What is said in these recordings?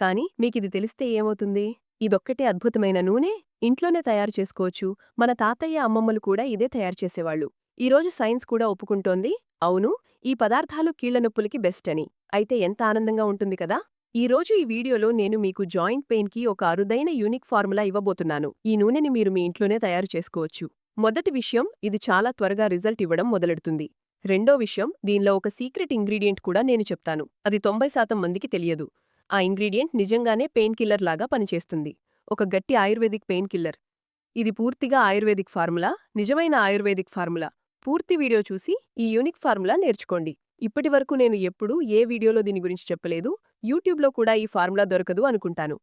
కానీ మీకిది తెలిస్తే ఏమవుతుంది? ఇదొక్కటే అద్భుతమైన నూనె ఇంట్లోనే తయారు చేసుకోవచ్చు. మన తాతయ్య అమ్మమ్మలు కూడా ఇదే తయారు చేసేవాళ్ళు. ఈరోజు సైన్స్ కూడా ఒప్పుకుంటోంది. అవును ఈ పదార్థాలు కీళ్ళనొప్పులకి బెస్ట్ అని. అయితే ఎంత ఆనందంగా ఉంటుంది కదా! ఈరోజు ఈ వీడియోలో నేను మీకు జాయింట్ పెయిన్కి ఒక అరుదైన యూనిక్ ఫార్ములా ఇవ్వబోతున్నాను. ఈ నూనెని మీరు మీ ఇంట్లోనే తయారు చేసుకోవచ్చు. మొదటి విషయం ఇది చాలా త్వరగా రిజల్ట్ ఇవ్వడం మొదలెడుతుంది. రెండో విషయం దీనిలో ఒక సీక్రెట్ ఇంగ్రీడియంట్ కూడా నేను చెప్తాను. అది తొంభై శాతం మందికి తెలియదు. ఆ ఇంగ్రీడియంట్ నిజంగానే పెయిన్ కిల్లర్ లాగా పనిచేస్తుంది. ఒక గట్టి ఆయుర్వేదిక్ పెయిన్ కిల్లర్. ఇది పూర్తిగా ఆయుర్వేదిక్ ఫార్ములా నిజమైన ఆయుర్వేదిక్ ఫార్ములా. పూర్తి వీడియో చూసి ఈ యూనిక్ ఫార్ములా నేర్చుకోండి. ఇప్పటివరకు నేను ఎప్పుడూ ఏ వీడియోలో దీని గురించి చెప్పలేదు యూట్యూబ్లో కూడా ఈ ఫార్ములా దొరకదు అనుకుంటాను.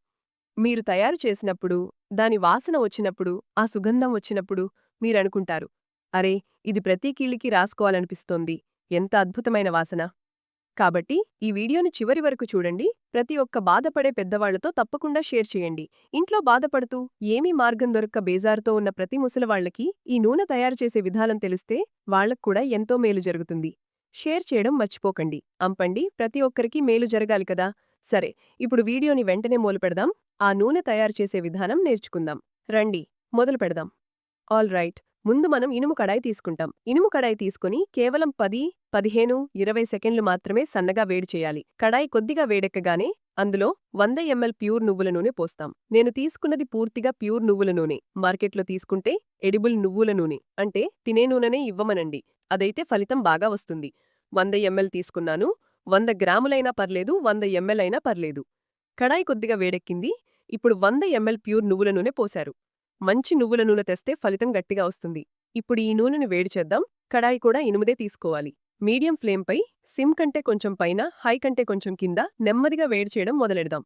మీరు తయారు చేసినప్పుడు దాని వాసన వచ్చినప్పుడు ఆ సుగంధం వచ్చినప్పుడు మీరనుకుంటారు అరే ఇది ప్రతి కీళ్ళకి రాసుకోవాలనిపిస్తోంది. ఎంత అద్భుతమైన వాసన! కాబట్టి ఈ వీడియోను చివరి వరకు చూడండి. ప్రతి ఒక్క బాధపడే పెద్దవాళ్ళతో తప్పకుండా షేర్ చేయండి. ఇంట్లో బాధపడుతూ ఏమీ మార్గం దొరక్క బేజారుతో ఉన్న ప్రతి ముసలివాళ్ళకి ఈ నూనె తయారు చేసే విధానం తెలిస్తే వాళ్ళకు కూడా ఎంతో మేలు జరుగుతుంది. షేర్ చేయడం మర్చిపోకండి. అంపండి ప్రతి ఒక్కరికి మేలు జరగాలి కదా? సరే ఇప్పుడు వీడియోని వెంటనే మొదలుపెడదాం ఆ నూనె తయారు చేసే విధానం నేర్చుకుందాం. రండి మొదలు పెడదాం. All right. ముందు మనం ఇనుము కడాయి తీసుకుంటాం. ఇనుము కడాయి తీసుకుని కేవలం పది పదిహేను ఇరవై సెకండ్లు మాత్రమే సన్నగా వేడి చేయాలి. కడాయి కొద్దిగా వేడెక్కగానే అందులో వంద ఎంఎల్ ప్యూర్ నువ్వుల నూనె పోస్తాం. నేను తీసుకున్నది పూర్తిగా ప్యూర్ నువ్వుల నూనె. మార్కెట్లో తీసుకుంటే ఎడిబుల్ నువ్వుల నూనె. అంటే తినే నూనెనే ఇవ్వమనండి. అదైతే ఫలితం బాగా వస్తుంది. వంద ఎంఎల్ తీసుకున్నాను. వంద గ్రాములైనా పర్లేదు వంద ఎంఎల్ అయినా పర్లేదు. కడాయి కొద్దిగా వేడెక్కింది. ఇప్పుడు వంద ఎంఎల్ ప్యూర్ నువ్వుల నూనె పోశారు. మంచి నువ్వుల నూనె తెస్తే ఫలితం గట్టిగా వస్తుంది. ఇప్పుడు ఈ నూనెను వేడి చేద్దాం. కడాయి కూడా ఇనుముదే తీసుకోవాలి. మీడియం ఫ్లేమ్పై సిమ్ కంటే కొంచెం పైన హై కంటే కొంచెం కింద నెమ్మదిగా వేడి చేయడం మొదలెడదాం.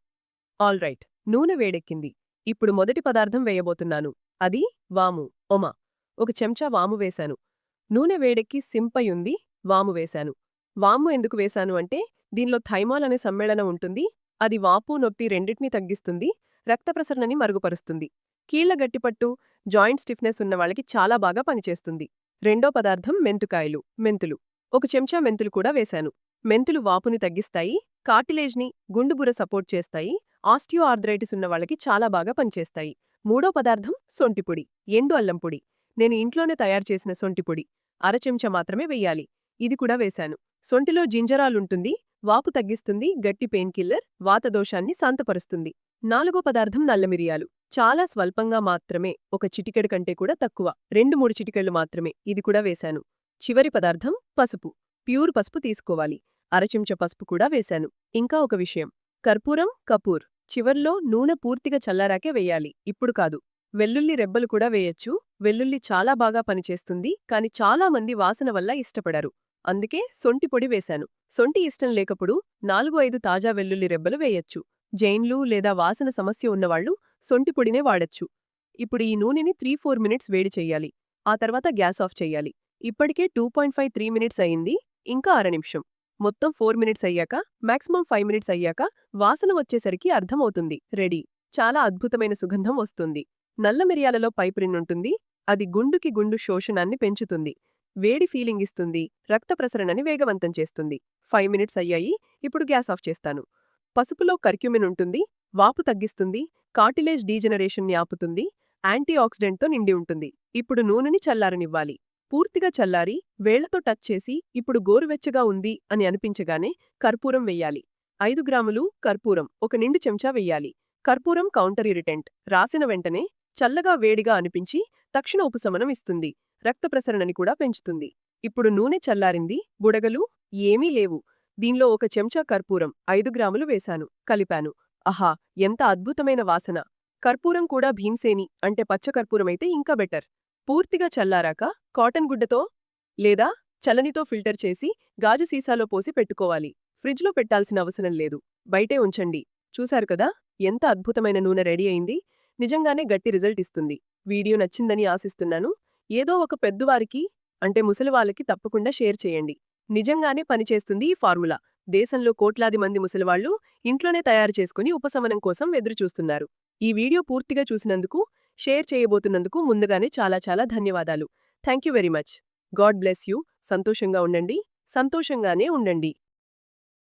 All right. నూనె వేడెక్కింది. ఇప్పుడు మొదటి పదార్థం వేయబోతున్నాను. అది వాము. ఒమ. ఒక చెంచా వాము వేశాను. నూనె వేడెక్కి సింపై ఉంది వాము వేశాను. వాము ఎందుకు వేశాను అంటే దీనిలో థైమాల్ అనే సమ్మేళనం ఉంటుంది. అది వాపు నొప్పి రెండింటినీ తగ్గిస్తుంది రక్తప్రసరణని మరుగుపరుస్తుంది. కీళ్ళ గట్టిపట్టు జాయింట్ స్టిఫ్నెస్ ఉన్న వాళ్ళకి చాలా బాగా పనిచేస్తుంది. రెండో పదార్థం మెంతుకాయలు మెంతులు. ఒక చెంచా మెంతులు కూడా వేశాను. మెంతులు వాపుని తగ్గిస్తాయి కార్టిలేజ్ని గుండుబుర సపోర్ట్ చేస్తాయి ఆస్టియో ఆర్థరైటిస్ ఉన్న వాళ్ళకి చాలా బాగా పనిచేస్తాయి. మూడో పదార్థం సొంటిపొడి ఎండు అల్లం పొడి. నేను ఇంట్లోనే తయారు చేసిన సొంటిపొడి అరచెంచా మాత్రమే వెయ్యాలి ఇది కూడా వేశాను. సొంటిలో జింజరాలుంటుంది వాపు తగ్గిస్తుంది గట్టి పెయిన్ కిల్లర్ వాతదోషాన్ని శాంతపరుస్తుంది. నాలుగో పదార్థం నల్లమిరియాలు. చాలా స్వల్పంగా మాత్రమే ఒక చిటికెడు కంటే కూడా తక్కువ. రెండు మూడు చిటికెళ్ళు మాత్రమే. ఇది కూడా వేశాను. చివరి పదార్థం పసుపు. ప్యూర్ పసుపు తీసుకోవాలి. అరచెంచ పసుపు కూడా వేశాను. ఇంకా ఒక విషయం. కర్పూరం కపూర్. చివర్లో నూనె పూర్తిగా చల్లారాకే వెయ్యాలి ఇప్పుడు కాదు. వెల్లుల్లి రెబ్బలు కూడా వేయొచ్చు. వెల్లుల్లి చాలా బాగా పనిచేస్తుంది కాని చాలా మంది వాసన వల్ల ఇష్టపడరు. అందుకే సొంటి పొడి వేశాను. సొంటి ఇష్టం లేకప్పుడు నాలుగు ఐదు తాజా వెల్లుల్లి రెబ్బలు వేయొచ్చు. జైన్లు లేదా వాసన సమస్య ఉన్నవాళ్ళు సొంటిపొడినే వాడచ్చు. ఇప్పుడు ఈ నూనెని త్రీ ఫోర్ మినిట్స్ వేడి చెయ్యాలి ఆ తర్వాత గ్యాస్ ఆఫ్ చెయ్యాలి ఇప్పటికే two point five three minutes అయింది. ఇంకా అర నిమిషం. మొత్తం ఫోర్ మినిట్స్ అయ్యాక మాక్సిమం ఫైవ్ మినిట్స్ అయ్యాక వాసన వచ్చేసరికి అర్థమవుతుంది. రెడీ. చాలా అద్భుతమైన సుగంధం వస్తుంది. నల్ల మిరియాలలో పైపురిన్నుంటుంది అది గుండుకి గుండు శోషణాన్ని పెంచుతుంది. వేడి ఫీలింగ్ ఇస్తుంది. రక్త ప్రసరణని వేగవంతం చేస్తుంది. ఫైవ్ మినిట్స్ అయ్యాయి. ఇప్పుడు గ్యాస్ ఆఫ్ చేస్తాను. పసుపులో కర్క్యూమిన్ ఉంటుంది వాపు తగ్గిస్తుంది కార్టిలేజ్ డీజనరేషన్ని ఆపుతుంది యాంటీఆక్సిడెంట్తో నిండి ఉంటుంది. ఇప్పుడు నూనెని చల్లారనివ్వాలి. పూర్తిగా చల్లారి వేళ్ళతో టచ్ చేసి ఇప్పుడు గోరువెచ్చగా ఉంది అని అనిపించగానే కర్పూరం వెయ్యాలి. ఐదు గ్రాములు కర్పూరం ఒక నిండు చెంచా వెయ్యాలి. కర్పూరం కౌంటర్ ఇరిటెంట్ రాసిన వెంటనే చల్లగా వేడిగా అనిపించి తక్షణ ఉపశమనం ఇస్తుంది. రక్త ప్రసరణని కూడా పెంచుతుంది. ఇప్పుడు నూనె చల్లారింది బుడగలు ఏమీ లేవు. దీనిలో ఒక చెంచా కర్పూరం ఐదు గ్రాములు వేశాను కలిపాను. అహా! ఎంత అద్భుతమైన వాసన! కర్పూరం కూడా భీంసేని అంటే పచ్చకర్పూరమైతే ఇంకా బెటర్. పూర్తిగా చల్లారాక కాటన్ గుడ్డతో లేదా చలనితో ఫిల్టర్ చేసి గాజు సీసాలో పోసి పెట్టుకోవాలి. ఫ్రిడ్జ్లో పెట్టాల్సిన అవసరం లేదు. బయటే ఉంచండి. చూశారు కదా! ఎంత అద్భుతమైన నూనె రెడీ అయింది. నిజంగానే గట్టి రిజల్ట్ ఇస్తుంది. వీడియో నచ్చిందని ఆశిస్తున్నాను. ఏదో ఒక పెద్దవారికి అంటే ముసలివాళ్ళకి తప్పకుండా షేర్ చేయండి. నిజంగానే పనిచేస్తుంది ఈ ఫార్ములా. దేశంలో కోట్లాది మంది ముసలివాళ్ళు ఇంట్లోనే తయారు చేసుకుని ఉపశమనం కోసం ఎదురుచూస్తున్నారు. ఈ వీడియో పూర్తిగా చూసినందుకు షేర్ చేయబోతున్నందుకు ముందుగానే చాలా చాలా ధన్యవాదాలు. Thank very much. God bless you. సంతోషంగా ఉండండి. సంతోషంగానే ఉండండి.